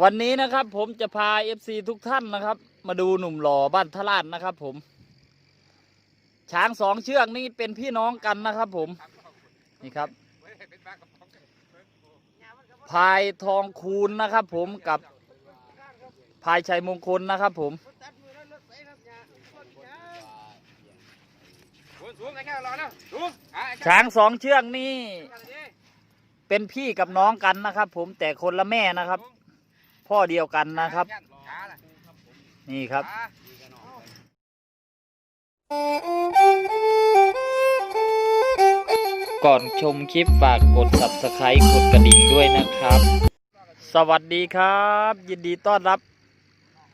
วันนี้นะครับผมจะพาเอฟซีทุกท่านนะครับ มาดูหนุ่มหล่อบ้านทลาดนะครับผม ช้างสองเชือกนี่เป็นพี่น้องกันนะครับผม นี่ครับ พายทองคูณนะครับผมกับพายชัยมงคลนะครับผมช้างสองเชือกนี่ เป็นพี่กับน้องกันนะครับผมแต่คนละแม่นะครับ พ่อเดียวกันนะครับ นี่ครับ ก่อนชมคลิปฝากกด subscribe กดกระดิ่งด้วยนะครับ สวัสดีครับ ยินดีต้อนรับ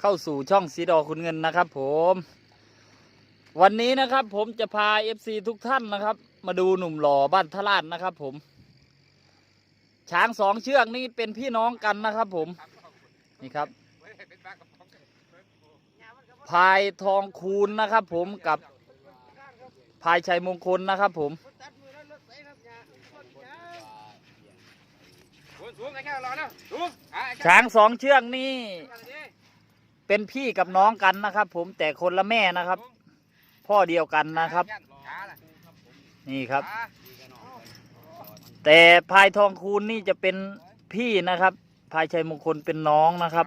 เข้าสู่ช่องสีดอคุณเงินนะครับ ผม วันนี้นะครับผมจะพา FC ทุกท่านนะครับ มาดูหนุ่มหล่อบ้านทลาดนะครับ ผมช้างสองเชือกนี่เป็นพี่น้องกันนะครับผม นี่ครับเว้ยเป็นบ้ากระป๋องพายทองคูณนะครับ ผมกับพายชัยมงคลนะครับ ผมสูงสูงไอ้แค่รอแล้วสูงอะไอ้แค่ช้างสองเชือกนี่ เป็นพี่กับน้องกันนะครับ ผมแต่คนละแม่นะครับ พ่อเดียวกันนะครับขาล่ะนี่ครับขาแต่พายทองคูณนี่จะเป็นพี่นะครับ พายชัยมงคลเป็นน้องนะครับ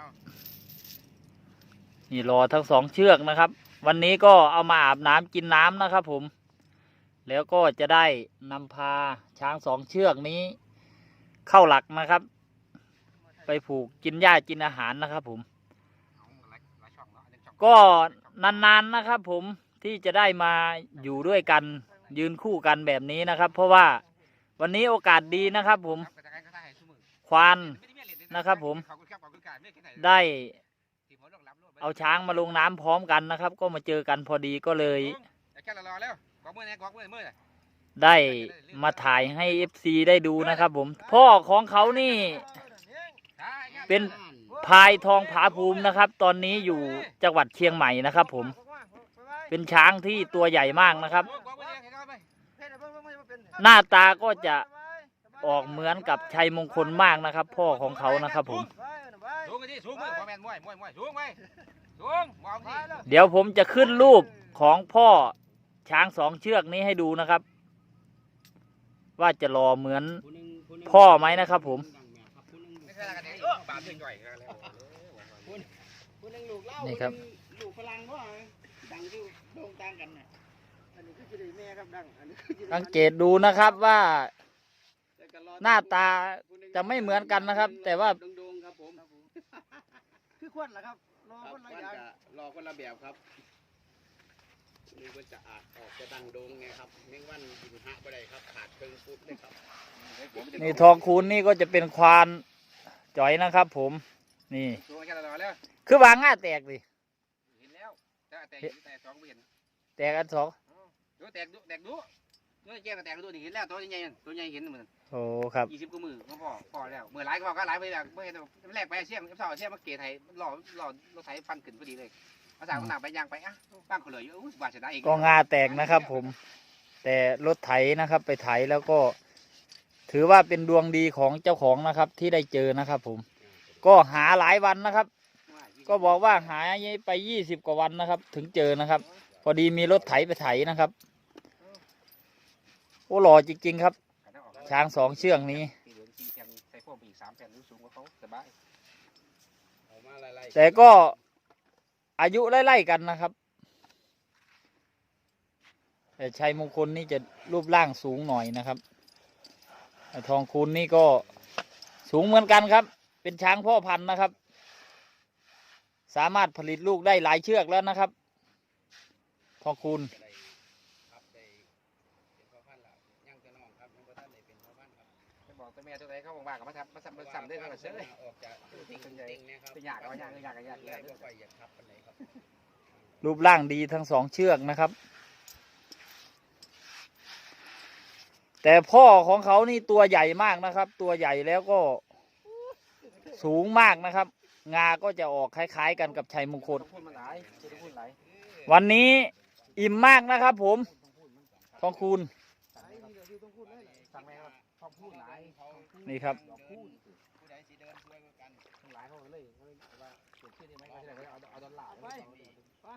นี่รอทั้งสองเชือกนะครับ วันนี้ก็เอามาอาบน้ำกินน้ำนะครับ ผม แล้วก็จะได้นำพาช้างสองเชือกนี้ เข้าหลักนะครับ ไปผูกกินหญ้ากินอาหารนะครับ ผม ก็นานๆนะครับ ผมที่จะได้มาอยู่ด้วยกันยืนคู่กันแบบนี้นะครับ เพราะว่าวันนี้โอกาสดีนะครับ ผมครับแต่การก็ได้ให้ชั่วโมงควาน ไม่ได้เมียเหรียญเลยนะครับ ผม ขอบคุณครับขอบคุณครับเมียแค่ไหนได้ที่ผมลงรับรถไว้เอาช้างมาลงน้ำพร้อมกันนะครับ ก็มาเจอกันพอดีก็เลยไอ้แค่รอแล้วกอกมือเนี่ยกอกมือมือเลยได้มาถ่ายให้ FC ได้ดูนะครับ ผม พ่อของเขานี่ขาไอ้แค่เป็นพายทองผาภูมินะครับ ตอนนี้อยู่จังหวัดเชียงใหม่นะครับ ผม เป็นช้างที่ตัวใหญ่มากนะครับกอกมือเนี่ยให้เข้าไปหน้าตาก็จะ ออกเหมือนกับชัยมงคลมากนะครับ พ่อของเขานะครับผม สูงไปดิสูงมือพ่อแม่นมวยมวยมวยสูงไปสูงมองดิเดี๋ยวผมจะขึ้นรูปของพ่อช้างสองเชือกนี้ให้ดูนะครับ ว่าจะรอเหมือนพ่อไหมนะครับผมไม่ใช่กันเองปากเพ่งจ่อยกันแล้วนี่ครับลูกพลังว่าดังที่โด่งดังกันน่ะอันนี้คือจะได้แม่ครับดังอันนี้คือจะได้สังเกตดูนะครับว่า หน้าตาจะไม่เหมือนกันนะครับ แต่ว่าโด่งๆครับผมคือควนล่ะครับรอครับคนละมันอย่างจะรอคนละแบบครับนี่มันจะอาจออกจะดังโด่งไงครับเม่งวันกินหะบ่ได้ครับขาดเครื่องฟุตเลยครับนี่ทองคูณนี่ก็จะเป็นควานจ่อยนะครับ ผมนี่สูงแค่รอแล้วคือวางง่าแตกดิเห็นแล้วแต่แต่แต่สองเห็นแตกอันสองดูแตกดูแตกดู ดูแก้ก็แตกดูนี่เห็นแล้วตัวใหญ่ตัวใหญ่เห็นเหมือนโอ้ครับยี่สิบกว่ามือพอพอแล้วเมือหลายก็บอกก็หลายไปแบบเมื่อแรกไปเชี่ยงเสาเชี่ยงมาเกตไทยหล่อหล่อรถไถฟันขึ้นพอดีเลยภาษาหนักไปยางไปอะบ้างเขาเลยอู้บาดชนะเองก็ง่าแตกนะครับ ผม แต่รถไถนะครับ ไปไถแล้วก็ ถือว่าเป็นดวงดีของเจ้าของนะครับ ที่ได้เจอนะครับ ผม ก็หาหลายวันนะครับ ก็บอกว่าหายไปยี่สิบกว่าวันนะครับ ถึงเจอนะครับ พอดีมีรถไถไปไถนะครับ อ้หล่อจริง ๆ ครับ ช้างสองเชือกนี้สีเหลืองสีแผ่นใส่พวกอีกสามแผ่นรู้สูงกว่าเขาสบายออกมาไล่ๆแต่ก็อายุไล่ๆกันนะครับแต่ชัยมงคลนี่จะรูปร่างสูงหน่อยนะครับแต่ทองคูณนี่ก็สูงเหมือนกันครับ เป็นช้างพ่อพันธุ์นะครับ สามารถผลิตลูกได้หลายเชือกแล้วนะครับ ทองคูณ บจะบอกตัวแม่ตัวไหนเขาบอกว่ากับมาทำมาทำมาทำได้เท่าไหร่เชื่อออกจากติ่งๆเนี่ยครับเป็นยากเอายากยากยากใหญ่ยากบ่ค่อยอยากขับปานใดครับรูปร่างดีทั้งสองเชือกนะครับ แต่พ่อของเขานี่ตัวใหญ่มากนะครับ ตัวใหญ่แล้วก็สูงมากนะครับ งาก็จะออกคล้าย ๆ กันกับชัยมงคลพูดมาหลายพูดหลายวันนี้อิ่มมากนะครับผมทองคูณ สั่งแม่ครับชอบ พูดหลายนี่ครับผู้ใดสิเดินช่วยกว่ากันหลายเขาเลยชื่อนี่ไหมไม่ใช่เอาเอาดอลลาร์ไปครั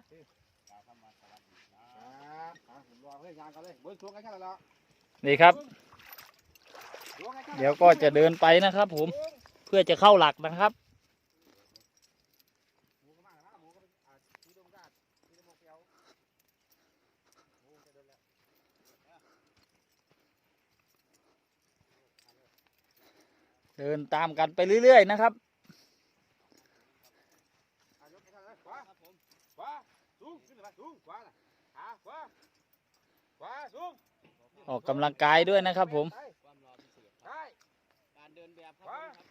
บผมรอเฮ้ยยางกันเลยบนช่วงกันแค่แล้วนี่ครับช่วงกันแค่เดี๋ยวก็จะเดินไปนะครับผม เพื่อจะเข้าหลักนะครับ หมูก็มาแล้วหมูก็อ่าสีดงกาดสีดงเปียวหมูจะเดินแล้ว เดินตามกันไปเรื่อย ๆ นะครับอายกให้ท่านเลยขวาครับผมขวาสูงขึ้นเลยไปสูงขวาน่ะขาขวาขวาสูงออกกำลังกายด้วยนะครับผมไปความรอพิเศษไปการเดินแบบครับว้าผม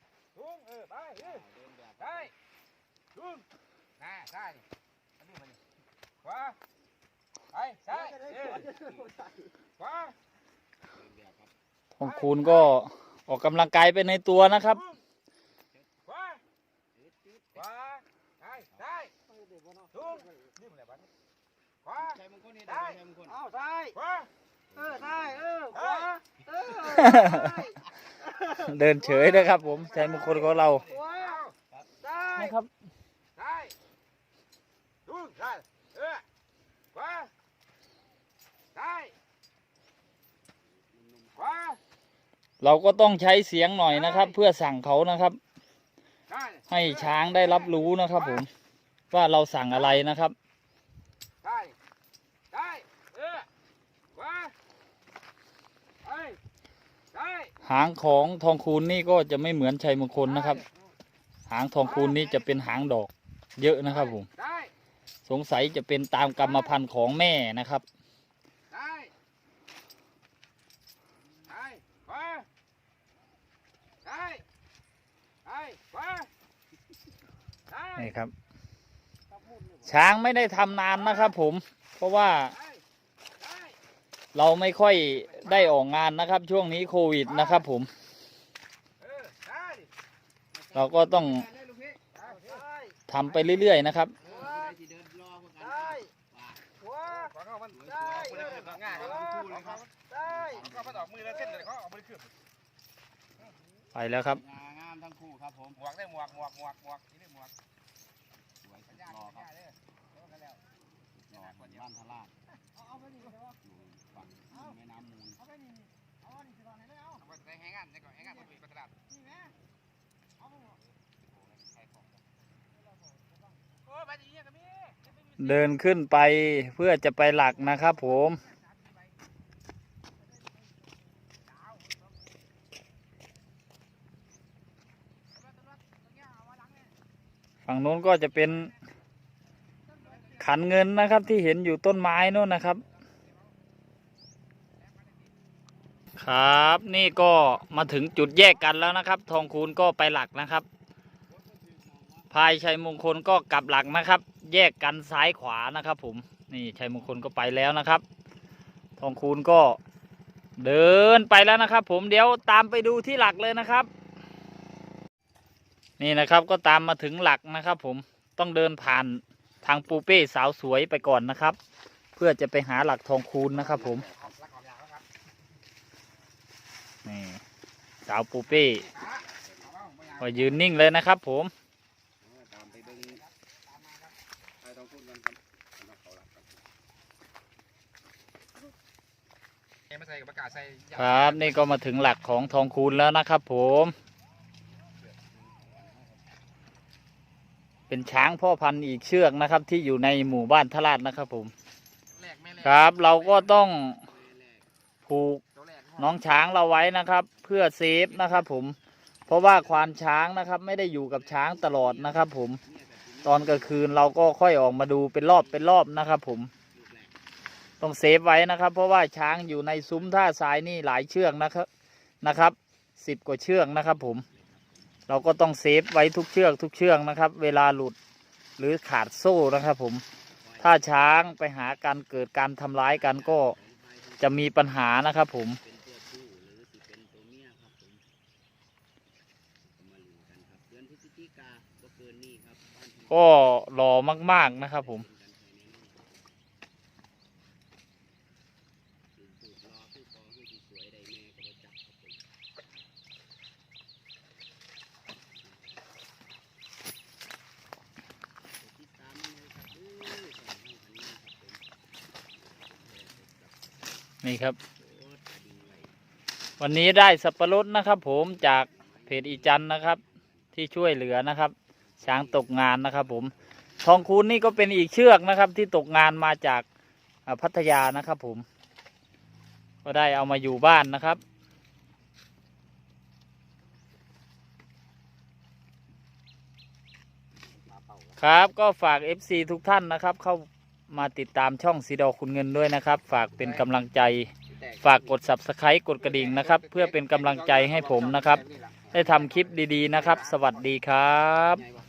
ครับสูงเออไปเออเดินแบบได้สูงน่าได้นี่อันนี้มันนี่ขวาไปซ้ายเออขวาเดินแบบครับทองคูณก็ ออกกำลังกายไปในตัวนะครับขวาขวาได้ได้สูงนี่มันอะไรบ้างขวาชัยมงคลนี่ได้ได้ชัยมงคลเอาซ้ายขวาเออซ้ายเออขวาเออซ้ายเดินเฉยนะครับ ผมใจมงคลของเราขวาซ้ายนะครับได้สูงได้เออขวาได้ขวา เราก็ต้องใช้เสียงหน่อยนะครับ เพื่อสั่งเขานะครับได้ให้ช้างได้รับรู้นะครับ ผม ว่าเราสั่งอะไรนะครับได้ได้เออขวาไปได้หางของทองคูณนี่ก็จะไม่เหมือนชัยมงคลนะครับ หางทองคูณนี่จะเป็นหางดอกเยอะนะครับผมได้สงสัยจะเป็นตามกรรมพันธุ์ของแม่นะครับ ได้ได้ขวาได้ได้ขวาได้ นี่ครับ ช้างไม่ได้ทำนานนะครับ ผม เพราะว่า เราไม่ค่อยได้ออกงานนะครับ ช่วงนี้โควิดนะครับ ผม เราก็ต้องได้ลูกพี่ได้ซ้ายทำไปเรื่อยๆนะครับไปแล้วครับงางามทั้งคู่ครับผมหมวกได้หมวกหมวกหมวกหมวกนี่หมวก รอครับกเลยโอ้กันบ้านทลาดเอาไปนี่เดี๋ยวเอาอยู่ฝั่งแม่น้ำมูลเอาไปนี่เอาอันนี้สิบาทไหนเลยเอาเอาไปในแหงงานในก่อนแหงงานบนตลาดนี่แม่เอาไปหมดโอ้ไปดีเนี่ยกันมีเดินขึ้นไปเพื่อจะไปหลักนะครับผมฝั่งโน้นก็จะเป็น ขันเงินนะครับที่เห็นอยู่ต้นไม้โน้นนะครับ ครับนี่ก็มาถึงจุดแยกกันแล้วนะครับ ทองคูณก็ไปหลักนะครับ พายชัยมงคลก็กลับหลักนะครับ แยกกันซ้ายขวานะครับ ผมนี่ชัยมงคลก็ไปแล้วนะครับ ทองคูณก็เดินไปแล้วนะครับ ผมเดี๋ยวตามไปดูที่หลักเลยนะครับ นี่นะครับก็ตามมาถึงหลักนะครับ ผมต้องเดินผ่าน ทางปูเป้สาวสวยไปก่อนนะครับ เพื่อจะไปหาหลักทองคูณนะครับ ผมนี่สาวปูเป้ขาเอยางก็ยืนนิ่งเลยนะครับ ผมครับสำหรับเขาหลักครับเอ็มไม่ใส่กับประกาศใส่ยางครับนี่ก็มาถึงหลักของทองคูณแล้วนะครับ ผม เป็นช้างพ่อพันธุ์อีกเชือกนะครับ ที่อยู่ในหมู่บ้านทลาดนะครับผมแรกแม่แรกครับเราก็ต้องแม่แรกผูกตัวแรกน้องช้างเราไว้นะครับ เพื่อเซฟนะครับ ผม เพราะว่าควานช้างนะครับ ไม่ได้อยู่กับช้างตลอดนะครับ ผม ตอนกลางคืนเราก็ค่อยออกมาดูเป็นรอบเป็นรอบนะครับ ผมลูกแรกต้องเซฟไว้นะครับ เพราะว่าช้างอยู่ในซุ้มท่าทรายนี่หลายเชือกนะครับนะครับสิบกว่าเชือกนะครับ ผม เราก็ต้องเซฟไว้ทุกเชือกทุกเชือกนะครับ เวลาหลุดหรือขาดโซ่นะครับผมถ้าช้างไปหาการเกิดการทำร้ายกันก็จะมีปัญหานะครับผมก็หล่อมาก ๆ นะครับผม เป็นกันภายในนี้สูตรรอผู้กองผู้ที่สวยได้แม่ก็บ่จับครับผม นี่ครับ วันนี้ได้สับปะรดนะครับ ผมจากเพจอีจันนะครับ ที่ช่วยเหลือนะครับ ช้างตกงานนะครับ ผมทองคูณนี่ก็เป็นอีกเชือกนะครับ ที่ตกงานมาจากพัทยานะครับ ผม ก็ได้เอามาอยู่บ้านนะครับครับก็ฝาก FC ทุกท่านนะครับ เข้า มาติดตามช่องสีดอคุณเงินด้วยนะครับ ฝากเป็นกำลังใจ ฝากกด subscribe กดกระดิ่งนะครับ เพื่อเป็นกำลังใจให้ผมนะครับ ได้ทำคลิปดีๆนะครับ สวัสดีครับไงวะ